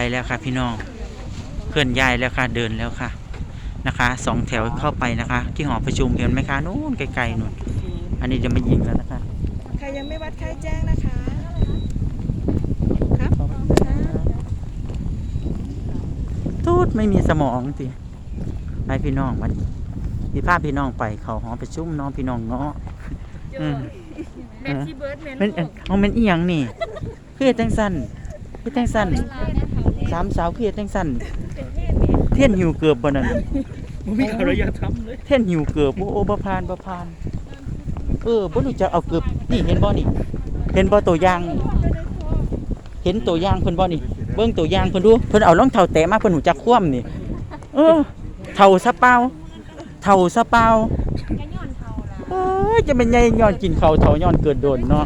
ไปแล้วค่ะพี่น้องเคลื่อนย้ายแล้วค่ะเดินแล้วค่ะนะคะสองแถวเข้าไปนะคะ ที่หอประชุมเห็นไหมคะนู้นไกลๆนู่นอันนี้จะไม่ยิงแล้วนะคะใครยังไม่วัดไข้แจ้งนะคะครับทูดไม่มีสมองสิไปพี่น้องมันพี่พาพี่น้องไปเขาหอประชุมน้องพี่น้องเนาะอืมแมนที่เบิร์ดแมนเป็นเอาเป็นอีหยังนี่คือเฮ็ดจังสั้นคือจังสั้น สามสาวคือเฮ็ดจังสั้นเทียนหิวเกือบบ่นั่นมันมีอารยธรรมเลยเทียนหิวเกือบโอ้โอ้บ่ผ่านบ่ผ่านเออบ่รู้จักเอาเกือบนี่เห็นบ่นี่ เห็นบ่ตัวอย่างนี่เห็นตัวอย่างเพิ่นบ่นี่ เบิ่งตัวอย่างเพิ่นดูเพิ่นเอารองเท้าแตะมาเพิ่นหูจักคว่ำนี่ เออเท่าซะเปล่าเท่าซะเปล่าเอ้ยจะเป็นใหญ่ย้อนกินข้าวเท่าย้อนเกิดโดนเนาะ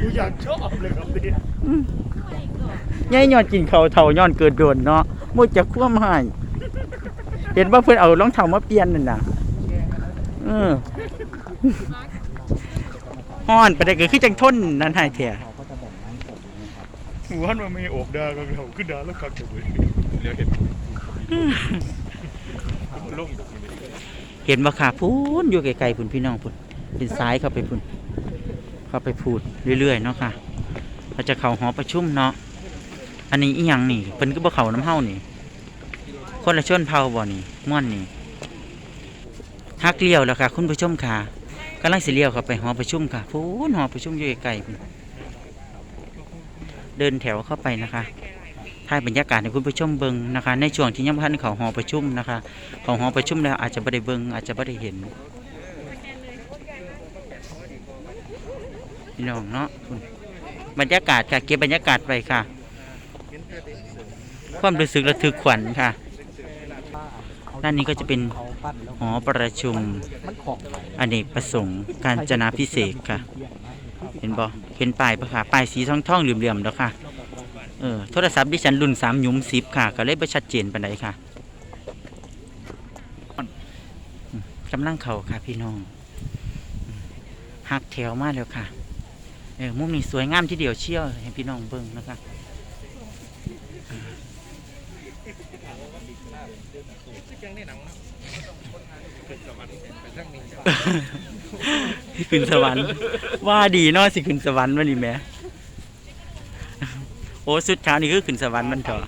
กูอยากชอบเลยครับนี่ยายย้อนกินเขาวเท่าย้อนเกิดโดนเนาะมุดจะคว่ำให้เห็นว่าเพื่อนเอารองเท้ามาเปลี่ยนนั่นน่ะเออฮ้อนไปได้ก็คือจังทนนั่นให้แท้หมู่บ้านมันมีโอบดากับเราขึ้นดาแล้วคักจังเลยเดี๋ยวเห็นมันลง เห็นว่าขาพูนอยู่ไกลๆพุ่นพี่น้องพุ่นเป็นซ้ายเข้าไปพุ่น เข้าไปพูดเรื่อยๆเนาะค่ะเราจะเข้าหอประชุมเนาะอันนี้อีหยังนี่เพิ่นก็บ่เข้าน้ำเฮานี่ คนละชนเผ่าบ่นี่ม่วนนี่ฮักเลี้ยวแล้วค่ะ คุณผู้ชมค่ะกำลังสิเลี้ยวเข้าไปหอประชุมค่ะพูนหอประชุมอยู่ไกลๆเดินแถวเข้าไปนะคะถ่ายบรรยากาศให้คุณผู้ชมเบิ่งนะคะ ในช่วงที่ยังบ่ทันเขาหอประชุมนะคะของหอประชุมแล้วอาจจะไม่ได้เบิ่งอาจจะไม่ได้เห็น พี่น้องเนาะคุณบรรยากาศค่ะเก็บบรรยากาศไปค่ะ ความรู้สึกระทึกขวัญค่ะด้านนี้ก็จะเป็นหอประชุมอเนกประสงค์การจนาพิเศษค่ะ เห็นบ่เห็นป้ายปะค่ะป้ายสีทองทองๆเหลื่อมๆแล้วค่ะเออโทรศัพท์ดิฉันรุ่นสามยุ้มสิบค่ะ ก็เลยไม่ชัดเจนปานใดค่ะกำลังเข่าค่ะพี่น้องหักแถวมากแล้วค่ะ เออมุมนี้สวยงามที่เดียวเชี่ยวให้พี่น้องเบิ่งนะคะขึ้นสวรรค์ ว่าดีเนาะสิขึ้นสวรรค์วันนี้แหม่โอ้สุดเช้านี่คือขึ้นสวรรค์มันเถอะ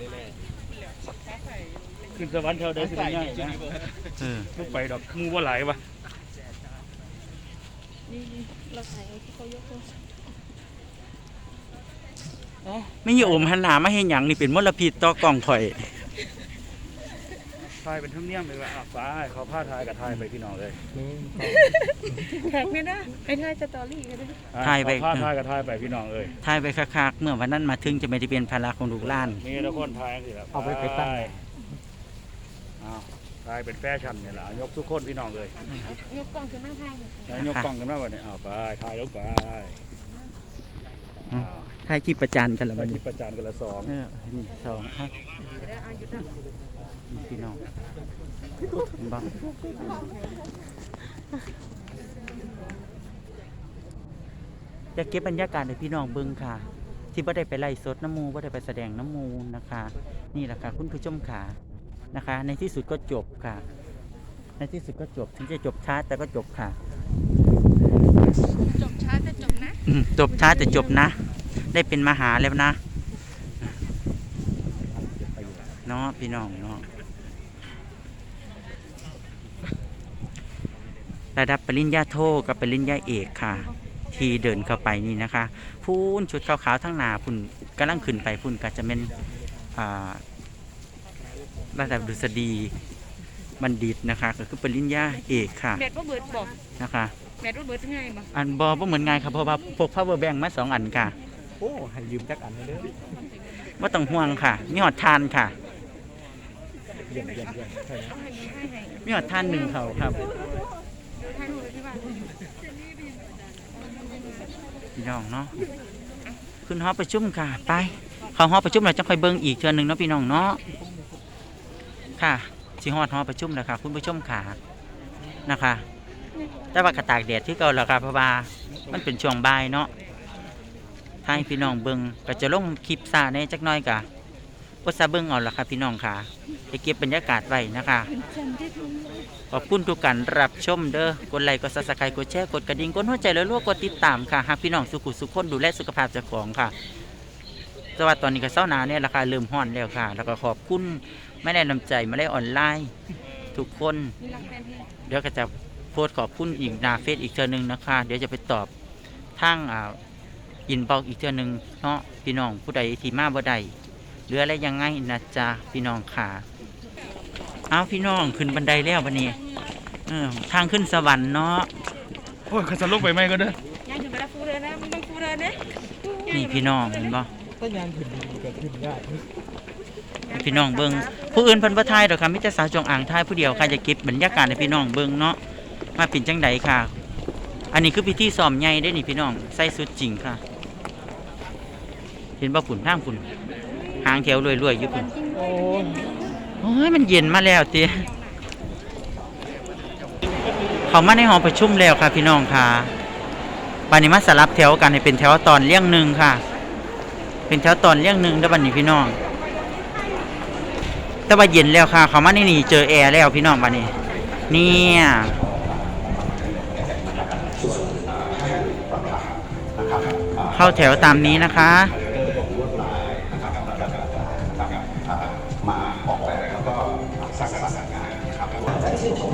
ขึ้นสวรรค์เท่าใดสิได้ง่ายนะเออลูกไปดอกมูว่าหลายวะ ไม่ยอมหันหน้ามาให้หยังนี่เป็นมลพิษต่อกล้องข่อยทายเป็นทั้งเนียมเลยว่าอะฟ้าเขาผ้าทายกับทายไปพี่น้องเลยแขกไม่ได้ไอ้ท่ายสตอรี่ก็ได้อะทายไป เขผ้าทายกับทายไปพี่น้องเลยทายไปคักๆเมื่อวันนั้นมาถึงจะไม่ได้เป็นภาระของลูกหล้านมีทุกคนทายสิครับเอาไปไปตั้งเอาทายเป็นแฟชั่นเนี่ยแหละยกทุกคนพี่น้องเลยยกกล้องขึ้นมาถ่ายแล้วยกกล้องกันมาวันนี้เอาไปทายแล้วไปอืม ทายคลิปประจานกันละไปวันที่นี้ประจานกันละสองเออนี่สองครับนี่พี่น้องเห็นบ่จะเก็บบรรยากาศให้พี่น้องเบิ่งค่ะ ที่บ่ได้ไปไล่สดน้ำมูบ่ได้ไปแสดงน้ำมูนะคะ นี่แหละค่ะคุณผู้ชมขานะคะ ในที่สุดก็จบค่ะ ในที่สุดก็จบถึงจะจบช้าแต่ก็จบค่ะ จบช้าจะจบนะอืมจบช้าแต่จบนะ ได้เป็นมหาแล้วนะเนาะพี่น้องเนาะระดับปริญญาโทกับปริญญาเอกค่ะ ที่เดินเข้าไปนี่นะคะพูนชุดขาวๆทั้งหนาพุ่นกำลังขึ้นไปพุ่นก็จะเป็นอ่าระดับดุษฎีบัณฑิตนะคะ ก็คือปริญญาเอกค่ะแมทว่าเบิร์ดบอกนะคะแมทว่าเบิร์ดง่ายบ่อันบอบ่เหมือนไงครับเพราะว่าพก power bank มาสองอันค่ะ โอ้ให้ยืมจักอันเด้อว่าต้องห่วงค่ะ มีหอดทานค่ะ เยี่ยมเยี่ยมเยี่ยมใช่ไหมมีหอดทานหนึ่งเขาครับยรูปเลยที่บ้านพี่น้องเนาะขึ้นหอประชุมค่ะ ไป เขาหอประชุมเราจะค่อยเบิ่งอีกเทื่อหนึ่งเนาะพี่น้องเนาะค่ะสิฮอดหอประชุมแล้วค่ะคุณผู้ชมขานะคะ แต่ว่ากระตากแดดที่เก่าแล้วค่ะเพราะว่ามันเป็นช่วงบ่ายเนาะ ถ้าให้พี่น้องเบิงก็จะลงคลิปซาในจักหน้อยกะก็ซาเบิ้งเอาละค่ะพี่น้องค่ะไปเก็บบรรยากาศไว้นะคะ ขอบคุณทุกการรับชมเด้อกดไลค์กดซับสไครต์กดแชร์กดกระดิ่งกดหัวใจแล้วลวกกดติดตามค่ะหากพี่น้องสุขุสุขคนดูแลสุขภาพเจ้าของค่ะแต่ว่าตอนนี้ก็เศร้าหนาวเนี่ยราคาเริ่มห้อนแล้วค่ะ แล้วก็ขอบคุณไม่ได้นำใจมาได้ออนไลน์ ทุกคน เดี๋ยวก็จะโพสต์ขอบคุณอีกหนาเฟซอีกเทอหนึงนะคะ เดี๋ยวจะไปตอบทางอ่า อินบ็อกอีกเทือหนึงเนาะพี่น้องผู้ใดที่มาบ่ได้หรืออะไรยังไงนะจ๊ะพี่น้องค่ะเอาพี่น้องขึ้นบันไดแล้ววันนี้เออทางขึ้นสวรรค์เนาะโอ้ยขันลงไปไหมก็เด้อยังถึงเวลาฟูเดินนะมึงต้องฟูเดินนะนี่พี่น้องเห็นบ่ถ้ายางขึ้นดีก็ขึ้นได้พี่น้องเบิงผู้อื่นเพิ่นบ่ทายดอกค่ะมิแต่สาวจงอ่างทายผู้เดียวค่ะจะเก็บบรรยากาศให้พี่น้องเบิงเนาะมาเป็นจังใดค่ะ อันนี้คือพิธีซ้อมใหญ่ได้นี่พี่น้องใส่สุดจริงค่ะ เห็นบ่ฝุ่นทางฝุ่นหางแถวรวยๆอยู่ฝุ่นโอ้ยโอ้ยมันเย็นมาแล้วเตี้ยเขามาในห้องประชุมแล้วค่ะพี่น้องค่ะบันนี้มาสลับแถวกันให้เป็นแถวตอนเลี้ยงหนึ่งค่ะ เป็นแถวตอนเลี้ยงหนึ่งแล้วบันนี้พี่น้อง แต่ว่าเย็นแล้วค่ะ เขามาในนี่เจอแอร์แล้วพี่น้องบันนี้ เนี่ยเข้าแถวตามนี้นะคะ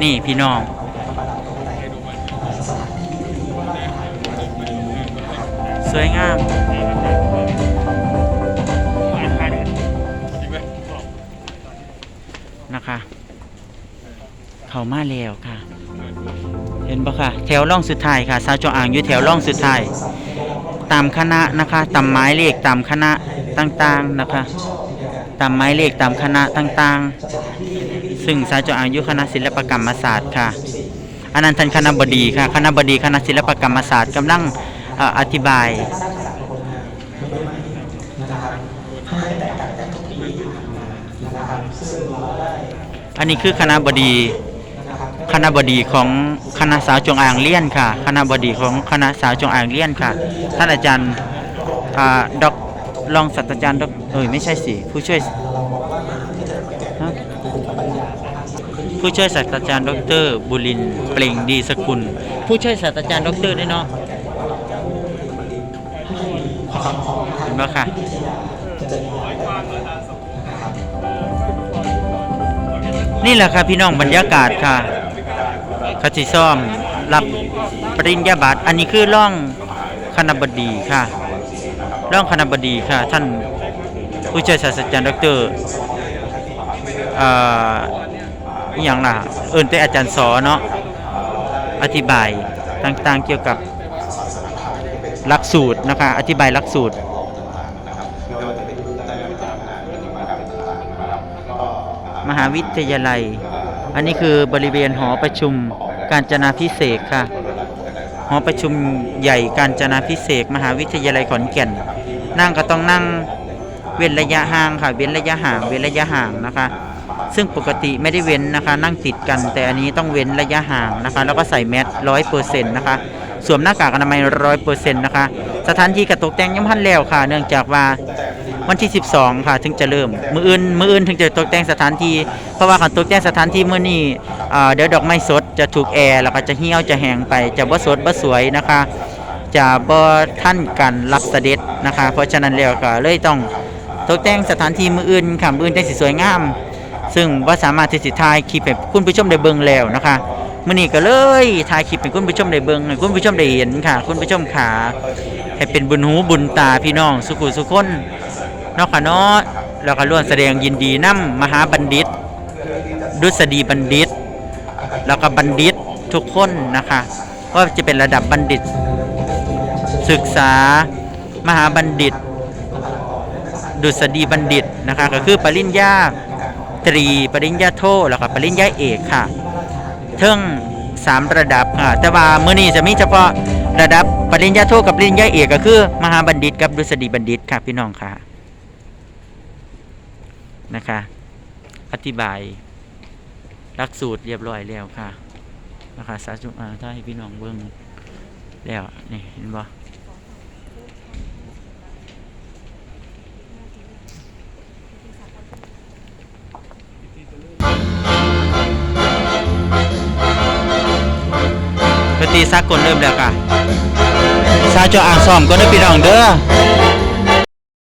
นี่พี่น้อง สวยงามนะคะ เขามาแล้วค่ะ เห็นปะค่ะ แถวร่องสุดท้ายค่ะสาวจอ่างอยู่แถวร่องสุดท้าย ตามคณะนะคะตามหมายเลขตามคณะต่างๆนะคะ ตามหมายเลขตามคณะต่างๆ ซึ่งสาวจงอายู่คณะศิลปกรรมศาสตร์ค่ะอนันท่านคณะบดีค่ะคณะบดีคณะศิลปกรรมศาสตร์กำลังอธิบายอันนี้คือคณะบดีคณะบดีของคณะสาวจงอางเลี่ยนค่ะ คณะบดีของคณะสาวจงอางเลี่ยนค่ะ ท่านอาจารย์ดอกรองศาสตราจารย์ดอกเอ้ยไม่ใช่สิผู้ช่วยฮะ ผู้ช่วยศาสตราจารย์ดอกเตอรบุรินเปล่งดีสกุล ผู้ช่วยศาสตราจารย์ดอกเตอรด้วยเนาะเห็นไหมค่ะนี่แหละค่ะพี่น้องบรรยากาศค่ะคาติซ่อมรับปริญญาบัตรอันนี้คือร่องคณบดีค่ะร่องคณบดีค่ะ ท่านผู้ช่วยศาสตราจารย์ดอกเตอรเอ่ออหย่างล่ะ เอินแต่อาจารย์สอเนาะอธิบายต่างๆเกี่ยวกับหลักสูตรนะคะ อธิบายหลักสูตรมหาวิทยาลัย อันนี้คือบริเวณหอประชุมการจนาพิเศษค่ะ หอประชุมใหญ่การจนาพิเศษ มหาวิทยาลัยขอนแก่น นั่งก็ต้องนั่งเว้นระยะห่างค่ะ เว้นระยะห่าง เว้นระยะห่างนะคะ ซึ่งปกติไม่ได้เว้นนะคะ นั่งติดกัน แต่อันนี้ต้องเว้นระยะห่างนะคะ แล้วก็ใส่แมสร้อยเปอร์เซ็นต์นะคะสวมหน้ากากอนามัยร้อยเปอร์เซ็นต์นะคะ สถานที่กระตกแต่งยังพันแล้วค่ะ เนื่องจากว่าวันที่ 12 ค่ะ ถึงจะเริ่ม มืออื่น มืออื่นถึงจะตกแต่งสถานที่ เพราะว่าการตกแต่งสถานที่เมื้อนี้อ่เดี๋ยวดอกไม้สดจะถูกแอร์แล้วก็จะเหี่ยวจะแห้งไป จะบ่สดบ่สวยนะคะ จะบ่ท่านกันรับเสด็จนะคะ เพราะฉะนั้นแล้วก็เลยต้องตกแต่งสถานที่มืออื่นค่ะ มืออื่นจังสิสวยงาม ซึ่งว่าสามารถที่สิถ่ายคลิปให้คุณผู้ชมได้เบิ่งแล้วนะคะมื้อนี้ก็เลยถ่ายคลิปให้คุณผู้ชมได้เบิ่งให้คุณผู้ชมได้เห็นค่ะ คุณผู้ชมขาให้เป็นบุญหูบุญตาพี่น้องสุขุสุขคนนาะค่ะเนาะแล้วก็ร่วมแสดงยินดีนำมหาบัณฑิต ดุษฎีบัณฑิต แล้วก็บัณฑิตทุกคนนะคะว่าจะเป็นระดับบัณฑิต ศึกษามหาบัณฑิต ดุษฎีบัณฑิตนะคะก็คือปริญญา ตรี ปริญญาโทแล้วก็ปริญญาเอกค่ะเทิงสามระดับค่ะแต่ว่ามื้อนี้จะมีเฉพาะระดับปริญญาโทกับปริญญาเอกก็คือ มหาบัณฑิตกับดุษฎีบัณฑิตค่ะพี่น้องค่ะนะคะ อธิบายหลักสูตรเรียบร้อยแล้วค่ะนะคะสาธุอ่าถ้าให้พี่น้องเบิ่งแล้วนี่เห็นบ่ ตรีสากลเริ่มแล้วค่ะซาจออ่างซ่อมก็ได้พี่น้องเด้อ